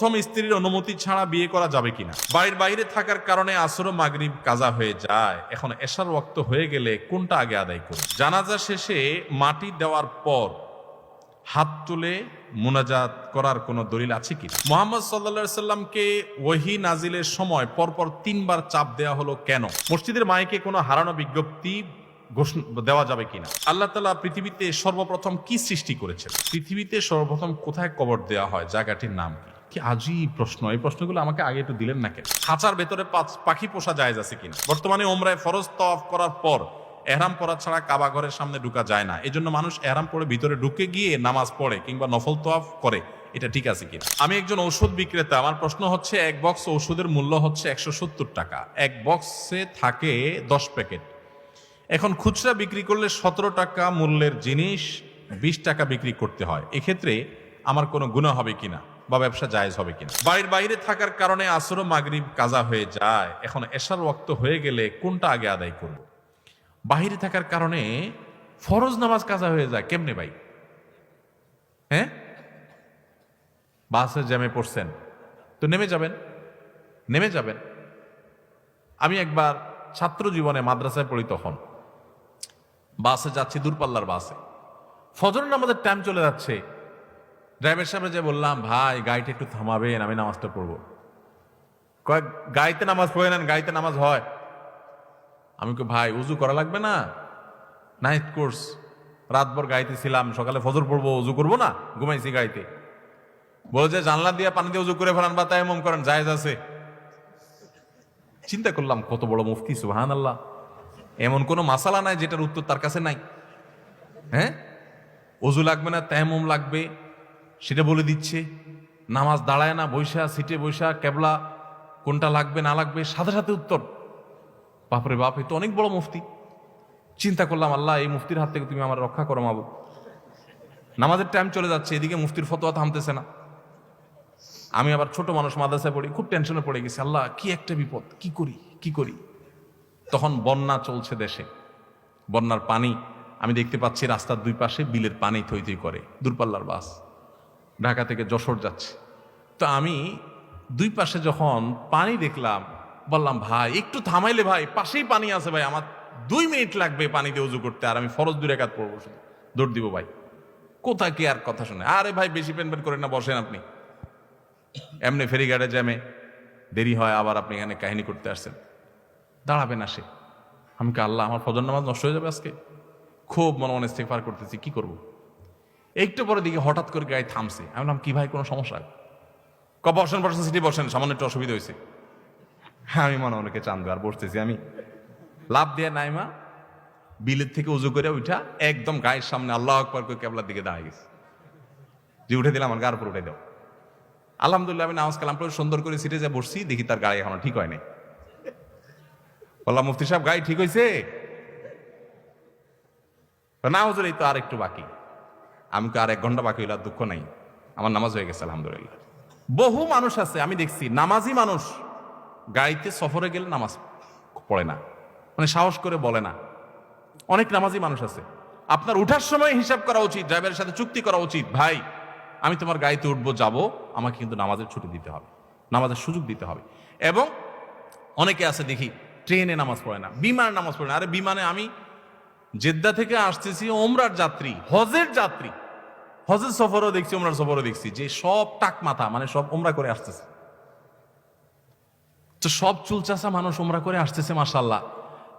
প্রথম স্ত্রীর অনুমতি ছাড়া বিয়ে করা যাবে কিনা? বাড়ির বাইরে থাকার কারণে আসর মাগরিব কাজা হয়ে যায়। এখন এশার ওয়াক্ত হয়ে গেলে কোনটা আগে আদায় করব? জানাজা শেষে মাটি দেওয়ার পর হাত তুলে মোনাজাত করার কোনো দলিল আছে কি মোহাম্মদ সাল্লা সাল্লামকে ওহি নাজিলের সময় পরপর তিনবার চাপ দেওয়া হলো কেন? মসজিদের মাইকে কোনো হারানো বিজ্ঞপ্তি দেওয়া যাবে কিনা? আল্লাহ তালা পৃথিবীতে সর্বপ্রথম কি সৃষ্টি করেছেন? পৃথিবীতে সর্বপ্রথম কোথায় কবর দেওয়া হয়? জায়গাটির নাম কি? কি আজই প্রশ্ন? এই প্রশ্নগুলো আমাকে আগে একটু দিলেন না কেন? খাঁচার ভেতরে পাখি পোষা যায় আছে কিনা? বর্তমানে ওমরায় ফরজ তফ করার পর এহরাম পরা ছাড়া কাবা ঘরের সামনে ঢুকা যায় না। এই জন্য মানুষ এহরাম পরে ভিতরে ঢুকে গিয়ে নামাজ পড়ে কিংবা নফল তোয়াফ করে। এটা ঠিক আছে কিনা? আমি একজন ঔষধ বিক্রেতা। আমার প্রশ্ন হচ্ছে, এক বক্স ঔষধের মূল্য হচ্ছে একশো সত্তর টাকা। এক বক্সে থাকে দশ প্যাকেট। এখন খুচরা বিক্রি করলে সতেরো টাকা মূল্যের জিনিস, বিশ টাকা বিক্রি করতে হয়। এক্ষেত্রে আমার কোনো গুণা হবে কিনা? বা ব্যবসা জায়েজ হবে কিনা? বাড়ির বাইরে থাকার কারণে আসর মাগরিব কাজা হয়ে যায়। এখন এশার ওয়াক্ত হয়ে গেলে কোনটা আগে আদায় করব? বাহিরে থাকার কারণে ফরজ নামাজ কাজা হয়ে যায়। কেমনে ভাই? হ্যাঁ? বাসে জ্যামে পড়ছেন। তো নেমে যাবেন? নেমে যাবেন? আমি একবার ছাত্র জীবনে মাদ্রাসায় পড়ি তখন বাসে যাচ্ছি দূরপাল্লার বাসে। ফজর নামাজের টাইম চলে যাচ্ছে। ড্রাইভার সাহেব যে বললাম, ভাই, গাড়িটা একটু থামাবেন, আমি নামাজটা পড়ব। কয়েক গাড়িতে নামাজ পড়ে নেন, গাড়িতে নামাজ হয়। আমি কই, ভাই, উজু করা লাগবে না? নাইট কোর্স রাতভর গাড়িতে ছিলাম, সকালে ফজর পড়ব, উজু করব না? ঘুমাইছি গাড়িতে। বলে যে, জানলা দিয়ে পানি দিয়ে উজু করে ফেলান বা তাই এমন করেন, জায়েজ আছে। চিন্তা করলাম, কত বড় মুফতি সুহান আল্লাহ এমন কোনো মাসালা নাই যেটার উত্তর তার কাছে নাই। হ্যাঁ? অজু লাগবে না তেমম লাগবে সেটা বলে দিচ্ছে, নামাজ দাঁড়ায় না বৈশা সিটে বৈশা কেবলা কোনটা লাগবে, না লাগবে, সাথে সাথে উত্তর। বাপরে বাপ, এ তো অনেক বড় মুফতি। চিন্তা করলাম, আল্লাহ, এই মুফতির হাত থেকে তুমি আমার রক্ষা করো মাবু। নামাজের টাইম চলে যাচ্ছে, এদিকে মুফতির ফতোয়া থামতেছে না। আমি আবার ছোট মানুষ, মাদ্রাসায় পড়ি, খুব টেনশনে পড়ে গেছি, আল্লাহ, কি একটা বিপদ, কি করি কি করি? তখন বন্যা চলছে দেশে। বন্যার পানি, আমি দেখতে পাচ্ছি রাস্তার দুই পাশে বিলের পানি থই থই করে, দূরপাল্লার বাস। ঢাকা থেকে যশোর যাচ্ছে। তো আমি দুই পাশে যখন পানি দেখলাম, বললাম, ভাই, একটু থামাইলে ভাই, পাশেই পানি আছে ভাই, আমার দুই মিনিট লাগবে পানিতে উজু করতে, আর আমি ফরজ দূরে রেখাত পড়ব শুধু। দৌড় দিব ভাই। কোথায় কি আর কথা শুনে, আরে ভাই, বেশি পেন পেন করেন না, বসেন আপনি। এমনি ফেরিঘাটে জ্যামে দেরি হয়, আবার আপনি এখানে কাহিনী করতে আসছেন। দাঁড়াবেন আসে। আমি কি আল্লাহ, আমার ফজর নামাজ নষ্ট হয়ে যাবে আজকে? খুব মনে মনে ইস্তেগফার করতেছি, কি করব? একটু পরে দিকে হঠাৎ করে গায়ে থামছে। আমি বললাম কি ভাই, কোনো সমস্যা? ক বসেন বসেন সিটি বসেন, সামান্য একটু অসুবিধা হয়েছে। হ্যাঁ আমি মনে অনেকে চান্দু আর বসতেছি। আমি লাভ দিয়ে নাইমা বিলের থেকে উজু করে উঠা একদম গায়ের সামনে আল্লাহ আকবর করে কেবলার দিকে দাঁড়িয়ে গেছে। যে উঠে দিলাম, আমার গার উপর উঠে দাও। আলহামদুলিল্লাহ, আমি নামাজ কালাম পড়ে সুন্দর করে সিটে যে বসছি, দেখি তার গাড়ি এখনও ঠিক হয় নাই। বললাম, মুফতি সাহেব, গাড়ি ঠিক হয়েছে না, হুজুর, এই তো আর একটু বাকি। আমি আর এক ঘণ্টা বাকি হইলে দুঃখ নাই। আমার নামাজ হয়ে গেছে, আলহামদুলিল্লাহ। বহু মানুষ আছে, আমি দেখছি, নামাজি মানুষ গাড়িতে সফরে গেলে নামাজ পড়ে না মানে সাহস করে বলে না। অনেক নামাজি মানুষ আছে। আপনার উঠার সময় হিসাব করা উচিত, ড্রাইভারের সাথে চুক্তি করা উচিত, ভাই, আমি তোমার গাড়িতে উঠবো, যাব, আমাকে কিন্তু নামাজের ছুটি দিতে হবে, নামাজের সুযোগ দিতে হবে। এবং অনেকে আছে দেখি, ট্রেনে নামাজ পড়ে না, বিমানে নামাজ পড়ে না। আরে বিমানে আমি জেদ্দা থেকে আসতেছি ওমরার যাত্রী, হজের যাত্রী। হজের সফরও দেখছি, ওমরার সফরও দেখছি। যে সব টাক মাথা মানে সব ওমরা করে আসতেছে। তো সব চুলচাষা মানুষ ওমরা করে আসতেছে মাসাল্লাহ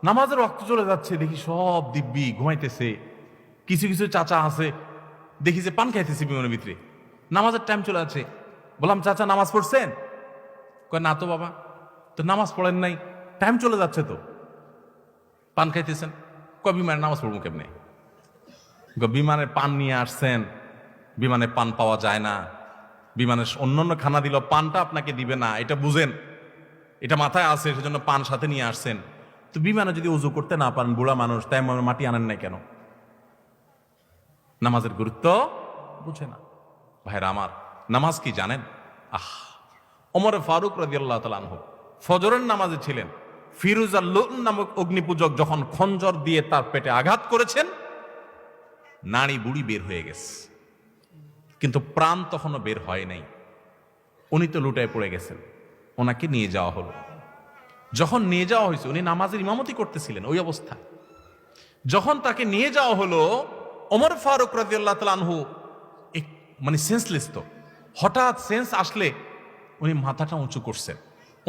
নামাজের রক্ত চলে যাচ্ছে, দেখি সব দিব্যি ঘুমাইতেছে। কিছু কিছু চাচা আছে, দেখি যে পান খাইতেছে বিমানের ভিতরে। নামাজের টাইম চলে যাচ্ছে। বললাম, চাচা, নামাজ পড়ছেন? কয়, না তো বাবা, তো নামাজ পড়েন নাই। টাইম চলে যাচ্ছে তো। পান খাইতেছেন? কয় নামাজ পড়ব কেমনে? বিমানে পান নিয়ে আসছেন, বিমানে পান পাওয়া যায় না। বিমানের অন্যান্য খানা দিল পানটা আপনাকে দিবে না, এটা বুঝেন। এটা মাথায় আছে, সেজন্য পান সাথে নিয়ে আসছেন। তো বিমানে যদি উজু করতে না পারেন, বুড়া মানুষ, তাই মাটি আনেন নাই কেন? নামাজের গুরুত্ব বুঝে না। ভাইরা আমার, নামাজ কি জানেন? আহ, ওমর ফারুক রাদিয়াল্লাহ তাআলা আনহু ফজরের নামাজে ছিলেন। ফিরুজ আল্লুন নামক অগ্নিপূজক যখন খঞ্জর দিয়ে তার পেটে আঘাত করেছেন, নারী বুড়ি বের হয়ে গেছে। কিন্তু প্রাণ তখনও বের হয় নাই। উনি তো লুটায় পড়ে গেছেন। ওনাকে নিয়ে যাওয়া হলো। যখন নিয়ে যাওয়া হয়েছে, উনি নামাজের ইমামতি করতেছিলেন ওই অবস্থায় যখন তাকে নিয়ে যাওয়া হলো, ওমর ফারুক রাজিয়াল্লাহ তালানহু মানে সেন্সলেস তো। হঠাৎ সেন্স আসলে উনি মাথাটা উঁচু করছেন।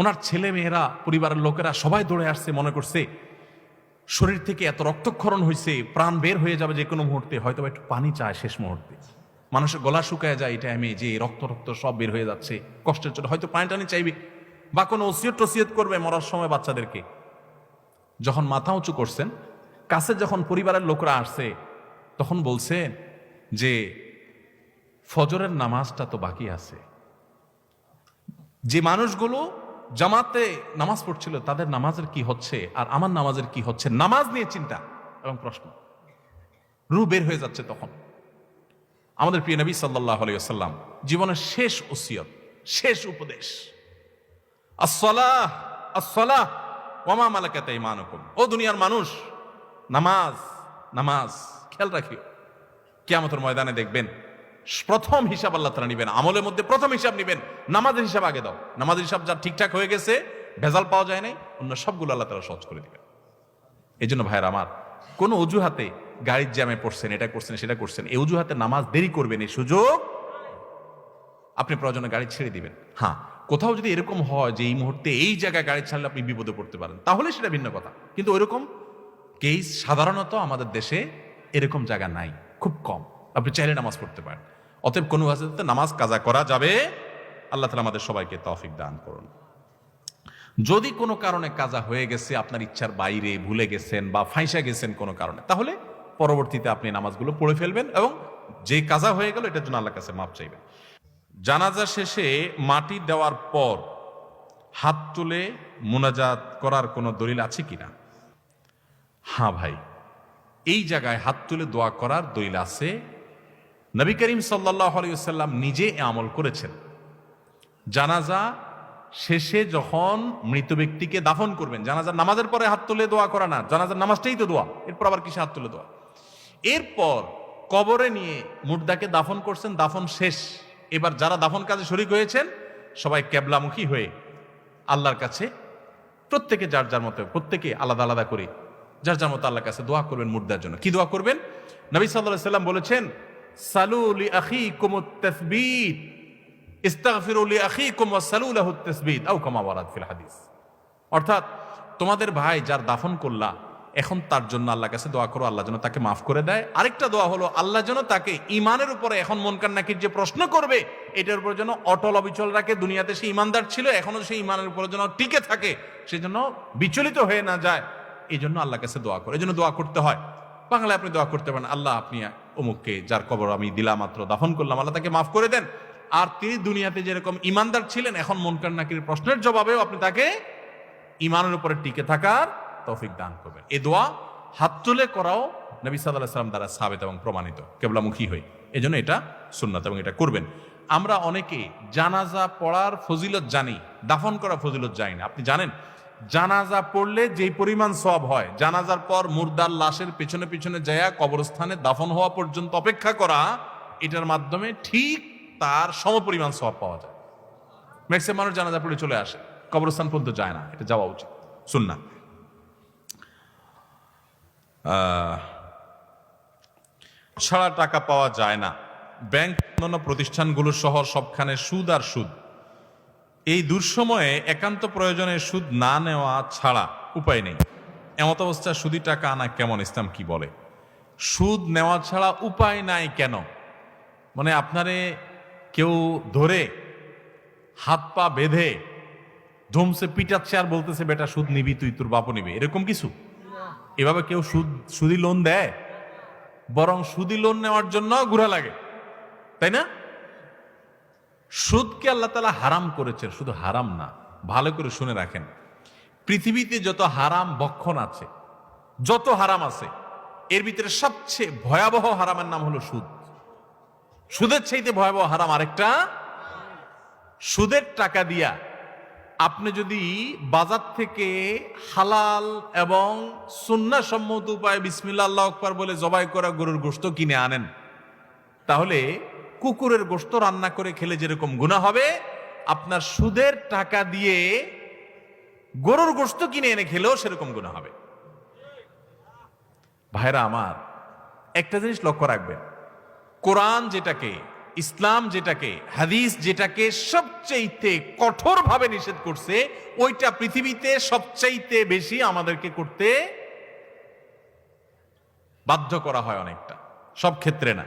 ওনার ছেলে মেয়েরা পরিবারের লোকেরা সবাই দৌড়ে আসছে, মনে করছে, শরীর থেকে এত রক্তক্ষরণ হয়েছে প্রাণ বের হয়ে যাবে যে কোনো মুহূর্তে হয়তো একটু পানি চায় শেষ মুহূর্তে। মানুষের গলা শুকায় যায় এটা আমি যে রক্ত রক্ত সব বের হয়ে যাচ্ছে, কষ্টের জন্য। হয়তো পানি টানি চাইবে বা কোনো ওসিয়ত টসিয়ত করবে মরার সময় বাচ্চাদেরকে। যখন মাথা উঁচু করছেন, কাছে যখন পরিবারের লোকরা আসছে, তখন বলছেন যে, ফজরের নামাজটা তো বাকি আছে। যে মানুষগুলো জামাতে নামাজ পড়ছিল, তাদের নামাজের কি হচ্ছে আর আমার নামাজের কি হচ্ছে? নামাজ নিয়ে চিন্তা এবং প্রশ্ন। রু বের হয়ে যাচ্ছে তখন। আমাদের প্রিয় নবী সাল্লাহ আলাইসাল্লাম জীবনের শেষ ওসিয়ত, শেষ উপদেশ। ও দুনিয়ার মানুষ, নামাজ নামাজ, খেয়াল রাখিও। কেয়ামতের ময়দানে দেখবেন প্রথম হিসাব আল্লাহ তারা নিবেন। আমলের মধ্যে প্রথম হিসাব নিবেন। নামাজের হিসাব আগে দাও। নামাজের হিসাব যা ঠিকঠাক হয়ে গেছে, ভেজাল পাওয়া যায় নাই, অন্য সবগুলো আল্লাহ তারা সহজ করে দিবেন। এই জন্য ভাইয়ের আমার, কোনো অজুহাতে গাড়ির জ্যামে পড়ছেন, এটা করছেন, সেটা করছেন, এই অজুহাতে নামাজ দেরি করবেন, এই সুযোগ আপনি প্রয়োজনে গাড়ি ছেড়ে দিবেন। হ্যাঁ কোথাও যদি এরকম হয় যে এই মুহূর্তে এই জায়গায় গাড়ি ছাড়লে আপনি বিপদে পড়তে পারেন, তাহলে সেটা ভিন্ন কথা। কিন্তু ওইরকম কেস সাধারণত আমাদের দেশে এরকম জায়গা নাই, খুব কম। আপনি চাইলে নামাজ পড়তে পারেন। অতএব কোনো হাজতে নামাজ কাজা করা যাবে? আল্লাহ তালা আমাদের সবাইকে তফিক দান করুন। যদি কোনো কারণে কাজা হয়ে গেছে, আপনার ইচ্ছার বাইরে ভুলে গেছেন বা ফাইসা গেছেন কোনো কারণে, তাহলে পরবর্তীতে আপনি নামাজগুলো পড়ে ফেলবেন এবং যে কাজা হয়ে গেল, এটার জন্য আল্লাহ কাছে মাপ চাইবেন। জানাজা শেষে মাটি দেওয়ার পর হাত তুলে মোনাজাত করার কোনো দলিল আছে কিনা? হ্যাঁ ভাই, এই জায়গায় হাত তুলে দোয়া করার দলিল আছে। নবী করিম সাল্লাহ আলাইসাল্লাম নিজে আমল করেছেন। জানাজা শেষে যখন মৃত ব্যক্তিকে দাফন করবেন, জানাজার নামাজের পরে হাত তুলে দোয়া করা না, জানাজার নামাজটাই তো দোয়া, এরপর আবার কিসে হাত তুলে দোয়া? এরপর কবরে নিয়ে মুর্দাকে দাফন করছেন, দাফন শেষ। এবার যারা দাফন কাজে শরিক হয়েছেন, সবাই ক্যাবলামুখী হয়ে আল্লাহর কাছে প্রত্যেকে যার যার মতো, প্রত্যেকে আলাদা আলাদা করে, যার যার মতো আল্লাহর কাছে দোয়া করবেন মুর্দার জন্য। কি দোয়া করবেন? নবী সাল্লাহ সাল্লাম বলেছেন হাদিস। অর্থাৎ তোমাদের ভাই যার দাফন করলা, এখন তার জন্য আল্লাহ কাছে দোয়া করো, আল্লাহ যেন তাকে মাফ করে দেয়। আরেকটা দোয়া হলো, আল্লাহ যেন তাকে ইমানের উপরে এখন মনকার নাকির যে প্রশ্ন করবে, এটার উপর যেন অটল অবিচল রাখে। দুনিয়াতে সে ইমানদার ছিল এখনও সেই ইমানের উপরে যেন টিকে থাকে সেজন্য বিচলিত হয়ে না যায়। এই জন্য আল্লাহর কাছে দোয়া করে। এই জন্য দোয়া করতে হয়। বাংলায় আপনি দোয়া করতে পারেন, আল্লাহ আপনি অমুককে যার কবর আমি দিলাম মাত্র, দাফন করলাম, আল্লাহ তাকে মাফ করে দেন। আর তিনি দুনিয়াতে যেরকম ইমানদার ছিলেন, এখন মনকার নাকির প্রশ্নের জবাবেও আপনি তাকে ইমানের উপরে টিকে থাকার তৌফিক দান করবেন। এ দোয়া হাত তুলে করাও নবী সাল্লাহ সাল্লাম দ্বারা সাবেত এবং প্রমাণিত। কেবলামুখী হই। এই জন্য এটা সুন্নাত এবং এটা করবেন। আমরা অনেকে জানাজা পড়ার ফজিলত জানি, দাফন করা ফজিলত জানি না। আপনি জানেন জানাজা পড়লে যেই পরিমাণ সব হয়, জানাজার পর মুর্দার লাশের পেছনে পেছনে যায়া কবরস্থানে দাফন হওয়া পর্যন্ত অপেক্ষা করা, এটার মাধ্যমে ঠিক তার সমপরিমাণ সব পাওয়া যায়। ম্যাক্সিমাম মানুষ জানাজা পড়ে চলে আসে, কবরস্থান পর্যন্ত যায় না, এটা যাওয়া উচিত শুননা ছাড়া টাকা পাওয়া যায় না। ব্যাংক অন্যান্য প্রতিষ্ঠানগুলো সহ সবখানে সুদ আর সুদ। এই দুঃসময়ে একান্ত প্রয়োজনে সুদ না নেওয়া ছাড়া উপায় নেই। এমত অবস্থা সুদি টাকা আনা কেমন, ইসলাম কি বলে? সুদ নেওয়া ছাড়া উপায় নাই কেন? মানে আপনারে কেউ ধরে হাত পা বেঁধে ধুমসে পিটাচ্ছে আর বলতেছে, বেটা, সুদ নিবি তুই, তোর বাপও নিবি। এরকম কিছু? এভাবে কেউ সুদ, সুদি লোন দেয়? বরং সুদি লোন নেওয়ার জন্য ঘুরা লাগে। তাই না? সুদকে আল্লাহ তালা হারাম করেছেন, শুধু হারাম না, ভালো করে শুনে রাখেন। পৃথিবীতে যত হারাম বক্ষণ আছে, যত হারাম আছে, এর ভিতরে সবচেয়ে ভয়াবহ হারামের নাম হলো সুদ। সুদের চাইতে ভয়াবহ হারাম আরেকটা? সুদের টাকা দিয়া আপনি যদি বাজার থেকে হালাল এবং সুন্নাসম্মত উপায় বিসমিল্লা আল্লাহ আকবার বলে জবাই করা গরুর গোস্ত কিনে আনেন, তাহলে কুকুরের গোস্ত রান্না করে খেলে যেরকম গুণা হবে, আপনার সুদের টাকা দিয়ে গরুর গোস্ত কিনে এনে খেলেও সেরকম গুণা হবে। ভাইরা আমার, একটা জিনিস লক্ষ্য রাখবেন। কোরআন যেটাকে, ইসলাম যেটাকে, হাদিস যেটাকে সবচাইতে কঠোরভাবে নিষেধ করছে, ওইটা পৃথিবীতে সবচাইতে বেশি আমাদেরকে করতে বাধ্য করা হয় অনেকটা। সব ক্ষেত্রে না।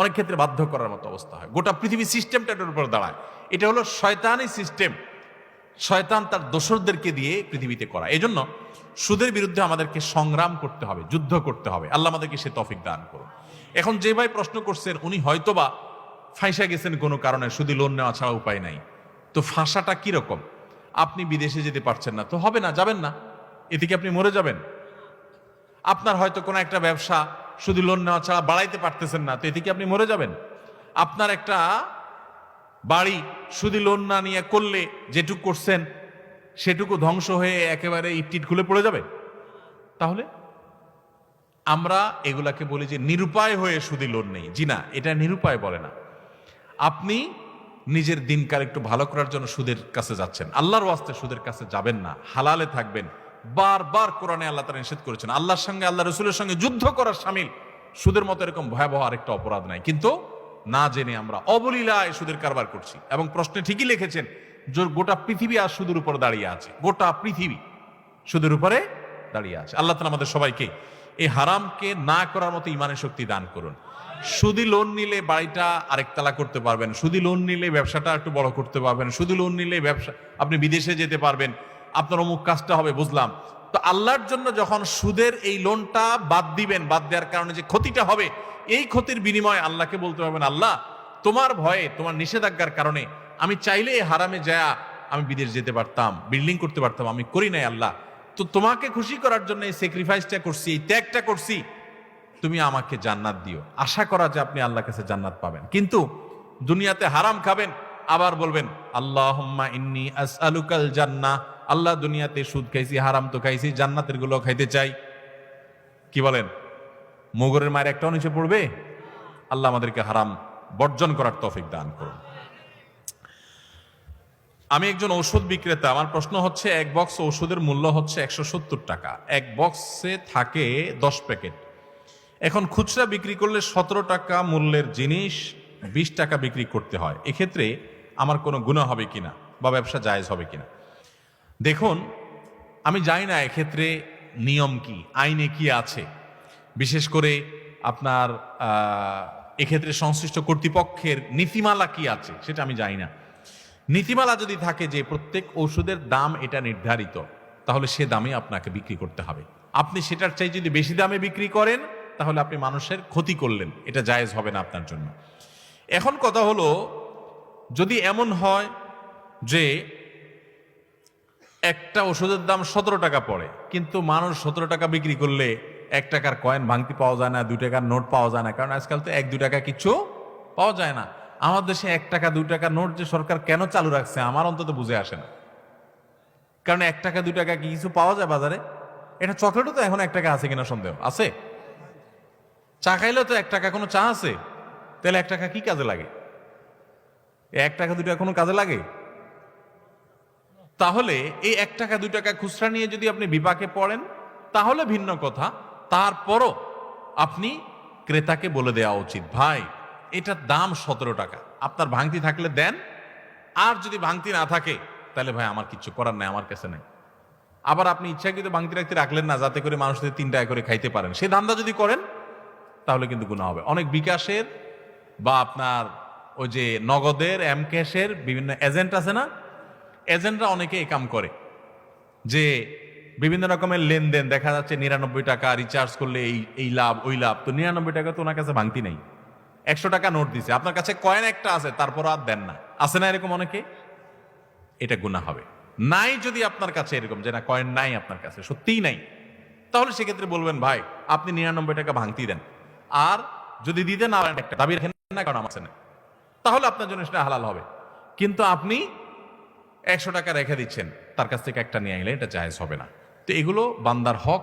অনেক ক্ষেত্রে বাধ্য করার মতো অবস্থা হয়। গোটা পৃথিবী সিস্টেমটা এটার উপর দাঁড়ায়। এটা হলো শয়তানি সিস্টেম শয়তান তার দোসরদেরকে দিয়ে পৃথিবীতে করা এই জন্য সুদের বিরুদ্ধে আমাদেরকে সংগ্রাম করতে হবে, যুদ্ধ করতে হবে। আল্লাহ আমাদেরকে সে তফিক দান করুন। এখন যে ভাই প্রশ্ন করছেন উনি হয়তোবা ফাইসা গেছেন কোনো কারণে, শুধু লোন নেওয়া ছাড়া উপায় নাই। তো ফাঁসাটা কীরকম আপনি বিদেশে যেতে পারছেন না, তো হবে না, যাবেন না। এদিকে আপনি মরে যাবেন? আপনার হয়তো কোনো একটা ব্যবসা শুধু লোন নেওয়া ছাড়া বাড়াইতে পারতেছেন না। তো এদিকে আপনি মরে যাবেন? আপনার একটা বাড়ি শুধু লোন না নিয়ে করলে যেটুকু করছেন, সেটুকু ধ্বংস হয়ে একেবারে ইটিট খুলে পড়ে যাবে? তাহলে আমরা এগুলাকে বলি যে নিরুপায় হয়ে শুধু লোন নেই। জি না, এটা নিরুপায় বলে না। আপনি নিজের দিনকাল একটু ভালো করার জন্য সুদের কাছে যাচ্ছেন। আল্লাহর ওয়াস্তে সুদের কাছে যাবেন না। হালালে থাকবেন। বারবার কোরআনে আল্লাহ তারা নিষেধ করেছেন। আল্লাহর সঙ্গে আল্লাহ রসুলের সঙ্গে যুদ্ধ করার সামিল। সুদের মতো এরকম ভয়াবহ আরেকটা অপরাধ নাই। কিন্তু না জেনে আমরা অবলীলায় সুদের কারবার করছি। এবং প্রশ্নে ঠিকই লিখেছেন জোর গোটা পৃথিবী আর সুদের উপর দাঁড়িয়ে আছে। গোটা পৃথিবী সুদের উপরে দাঁড়িয়ে আছে। আল্লাহ তালা আমাদের সবাইকে এই হারামকে না করার মতো ইমানের শক্তি দান করুন। সুদি লোন নিলে বাড়িটা আরেকতলা করতে পারবেন। সুদি লোন নিলে ব্যবসাটা একটু বড় করতে পারবেন। সুদি লোন নিলে ব্যবসা, আপনি বিদেশে যেতে পারবেন। আপনার অমুক কাজটা হবে, বুঝলাম। তো আল্লাহর জন্য যখন সুদের এই লোনটা বাদ দিবেন, বাদ দেওয়ার কারণে যে ক্ষতিটা হবে, এই ক্ষতির বিনিময়ে আল্লাহকে বলতে পারবেন আল্লাহ, তোমার ভয়ে, তোমার নিষেধাজ্ঞার কারণে আমি চাইলে হারামে যায়া আমি বিদেশ যেতে পারতাম, বিল্ডিং করতে পারতাম, আমি করি নাই আল্লাহ। তো তোমাকে খুশি করার জন্য এই স্যাক্রিফাইসটা করছি, এই ত্যাগটা করছি। তুমি আমাকে জান্নাত দিও। আশা করা যে আপনি আল্লাহর কাছে জান্নাত পাবেন। কিন্তু দুনিয়াতে হারাম খাবেন, আবার বলবেন আল্লাহ ইন্নি আসআলুকাল জান্নাহ। আল্লাহ দুনিয়াতে সুদ খাইছি, হারাম তো খাইছি, জান্নাতেরগুলো খাইতে চাই। কি বলেন? মোগরের মায়ের একটাও নিচে পড়বে? আল্লাহ আমাদেরকে হারাম বর্জন করার তফিক দান করুন। আমি একজন ঔষধ বিক্রেতা, আমার প্রশ্ন হচ্ছে, এক বক্স ওষুধের মূল্য হচ্ছে একশো সত্তর টাকা। এক বক্সে থাকে দশ প্যাকেট। এখন খুচরা বিক্রি করলে সতেরো টাকা মূল্যের জিনিস, বিশ টাকা বিক্রি করতে হয়। এক্ষেত্রে আমার কোনো গুণা হবে কিনা বা ব্যবসা জায়েজ হবে কিনা? দেখুন, আমি জানি না এক্ষেত্রে নিয়ম কি, আইনে কি আছে। বিশেষ করে আপনার এক্ষেত্রে সংশ্লিষ্ট কর্তৃপক্ষের নীতিমালা কি আছে, সেটা আমি জানি না। নীতিমালা যদি থাকে যে প্রত্যেক ওষুধের দাম এটা নির্ধারিত, তাহলে সে দামে আপনাকে বিক্রি করতে হবে। আপনি সেটার চাই যদি বেশি দামে বিক্রি করেন, তাহলে আপনি মানুষের ক্ষতি করলেন, এটা জায়েজ হবে না আপনার জন্য। এখন কথা হলো, যদি এমন হয় যে একটা ওষুধের দাম সতেরো টাকা পড়ে। কিন্তু মানুষ সতেরো টাকা বিক্রি করলে এক টাকার কয়েন ভাঙতি পাওয়া যায় না, দুই টাকার নোট পাওয়া যায় না। কারণ আজকাল তো এক, দুই টাকা কিছু পাওয়া যায় না। আমার দেশে এক টাকা, দুই টাকা নোট যে সরকার কেন চালু রাখছে, আমার অন্তত বুঝে আসে না। কারণ এক টাকা, দুই টাকা কি কিছু পাওয়া যায় বাজারে? এটা চকলেটও তো এখন এক টাকা আছে কিনা সন্দেহ? আছে। চা খাইলেও তো এক টাকা কোনো চা আছে। তাহলে এক টাকা কি কাজে লাগে? এক টাকা, দুই টাকা কোনো কাজে লাগে? তাহলে এই এক টাকা, দুই টাকা খুচরা নিয়ে যদি আপনি বিপাকে পড়েন, তাহলে ভিন্ন কথা। তারপরও আপনি ক্রেতাকে বলে দেওয়া উচিত, ভাই এটার দাম সতেরো টাকা। আপনার ভাঙতি থাকলে দেন। আর যদি ভাঙতি না থাকে, তাহলে ভাই আমার কিছু করার নাই, আমার কাছে নেই। আবার আপনি ইচ্ছাকৃত ভাঙতি রাখতে রাখলেন না, যাতে করে মানুষদের তিন টাকা করে খাইতে পারেন। সেই ধান্দা যদি করেন, তাহলে কিন্তু গুণা হবে। অনেক বিকাশের বা আপনার ওই যে নগদের এম ক্যাশের বিভিন্ন এজেন্ট আছে না এজেন্টরা অনেকে এই কাম করে যে বিভিন্ন রকমের লেনদেন, দেখা যাচ্ছে নিরানব্বই টাকা রিচার্জ করলে এই এই লাভ, ওই লাভ। তো নিরানব্বই টাকা তো ওনার কাছে ভাঙতি নেই। একশো টাকা নোট দিছে। আপনার কাছে কয়েন একটা আছে তারপর আর দেন না। আছে না এরকম অনেকে? এটা গুণা হবে। নাই যদি আপনার কাছে এরকম যে না কয়েন নাই আপনার কাছে, সত্যিই নাই। তাহলে সেক্ষেত্রে বলবেন, ভাই, আপনি নিরানব্বই টাকা ভাঙতি দেন। আর যদি দিতে না একটা দাবি রাখেন না, কারণ আমার নেই তাহলে আপনার জন্য সেটা হালাল হবে। কিন্তু আপনি একশো টাকা রেখে দিচ্ছেন। তার কাছ থেকে একটা নিয়ে আইলে এটা জায়েজ হবে না। তো এগুলো বান্দার হক।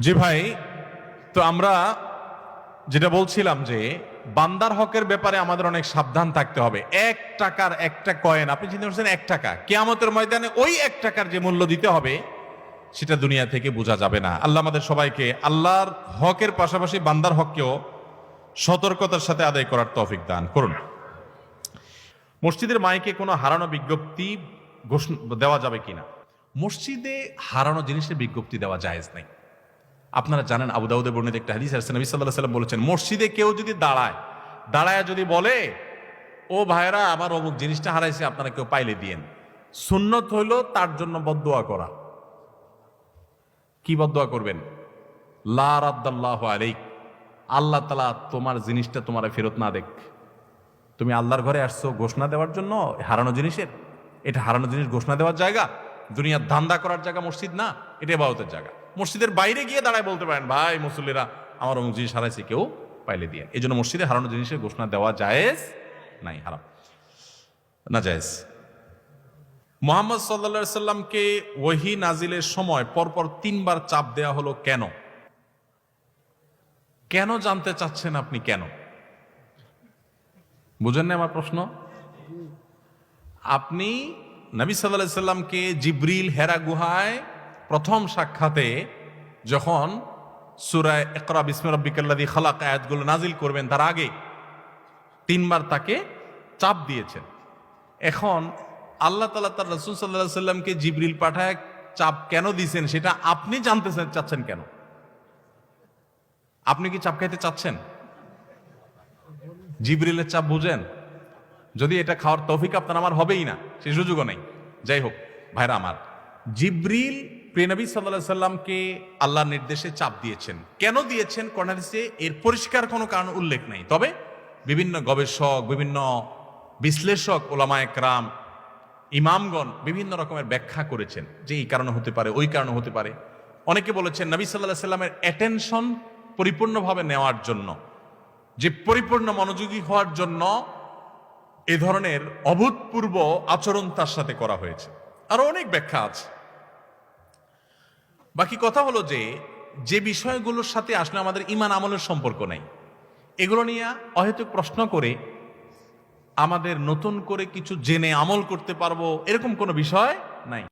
জি ভাই, তো আমরা যেটা বলছিলাম যে বান্দার হকের ব্যাপারে আমাদের অনেক সাবধান থাকতে হবে। এক টাকার একটা কয়েন, আপনি চিন্তা করছেন এক টাকা, কেয়ামতের ময়দানে ওই এক টাকার যে মূল্য দিতে হবে, সেটা দুনিয়া থেকে বোঝা যাবে না। আল্লাহ আমাদের সবাইকে আল্লাহর হকের পাশাপাশি বান্দার হককেও সতর্কতার সাথে আদায় করার তৌফিক দান করুন। মসজিদের মাইকে কোনো হারানো বিজ্ঞপ্তি দেওয়া যাবে কিনা? মসজিদে হারানো জিনিসের বিজ্ঞপ্তি দেওয়া জায়েজ নাই। আপনারা জানেন আবু দাউদের বর্ণিত একটা হাদিস আছে, নবী আলাইহি সাল্লাম বলেছেন, মসজিদে কেউ যদি দাঁড়ায় দাঁড়ায় যদি বলে, ও ভাইরা আমার অমুক জিনিসটা হারাইছে, আপনারা কেউ পাইলে দিয়েন সুন্নত হইল তার জন্য বদদোয়া করা। কি বদদোয়া করবেন? লা রাদ্দাল্লাহু আলাইক, আল্লাহ তালা তোমার জিনিসটা তোমার ফেরত না দেখ তুমি আল্লাহর ঘরে আসছো ঘোষণা দেওয়ার জন্য হারানো জিনিসের? এটা হারানো জিনিস ঘোষণা দেওয়ার জায়গা? দুনিয়ার ধান্দা করার জায়গা মসজিদ না? এটা এবাদতের জায়গা। মসজিদের বাইরে গিয়ে দাঁড়ায় বলতে পারেন, ভাই মুসল্লিরা, আমার অমুক জিনিস হারাইছে, কেউ পাইলে দিয়ে এই জন্য মসজিদে হারানো জিনিসের ঘোষণা দেওয়া জায়েজ নাই, হারাম। না জায়েজ। মোহাম্মদ সাল্লা সাল্লামকে ওহি নাজিলের সময় পরপর তিনবার চাপ দেয়া হলো কেন? কেন জানতে চাচ্ছেন আপনি কেন? বুঝেন না আমার প্রশ্ন? আপনি নবী সাল্লাহ সাল্লামকে জিব্রিল হেরা গুহায় প্রথম সাক্ষাতে যখন সুরায় একরা বিসমে রব্বিকাল্লাদি খালাক আয়াতগুলো নাজিল করবেন, তার আগে তিনবার তাকে চাপ দিয়েছেন। এখন আল্লাহ তালা তার রসুল সাল্লাহ সাল্লামকে জিব্রিল পাঠায় চাপ কেন দিয়েছেন সেটা আপনি জানতে চাচ্ছেন কেন? আপনি কি চাপ খাইতে চাচ্ছেন? জিব্রিলের চাপ বুঝেন? যদি এটা খাওয়ার তৌফিক আপনার আমার হবেই না, সে সুযোগও নেই। যাই হোক, ভাইরা আমার, জিব্রিল প্রেনবী সাল্লাহ সাল্লামকে আল্লাহর নির্দেশে চাপ দিয়েছেন। কেন দিয়েছেন? কর্নারিসে এর পরিষ্কার কোনো কারণ উল্লেখ নেই। তবে বিভিন্ন গবেষক, বিভিন্ন বিশ্লেষক, ওলামা একরাম, ইমামগণ বিভিন্ন রকমের ব্যাখ্যা করেছেন যে এই কারণে হতে পারে, ওই কারণে হতে পারে। অনেকে বলেছেন, নবী সাল্লাহ সাল্লামের অ্যাটেনশন পরিপূর্ণভাবে নেওয়ার জন্য যে পরিপূর্ণ মনোযোগী হওয়ার জন্য এ ধরনের অভূতপূর্ব আচরণ তার সাথে করা হয়েছে। আরও অনেক ব্যাখ্যা আছে। বাকি কথা হলো যে যে বিষয়গুলোর সাথে আসলে আমাদের ইমান আমলের সম্পর্ক নাই, এগুলো নিয়ে অহেতুক প্রশ্ন করে আমাদের নতুন করে কিছু জেনে আমল করতে পারব, এরকম কোনো বিষয় নাই।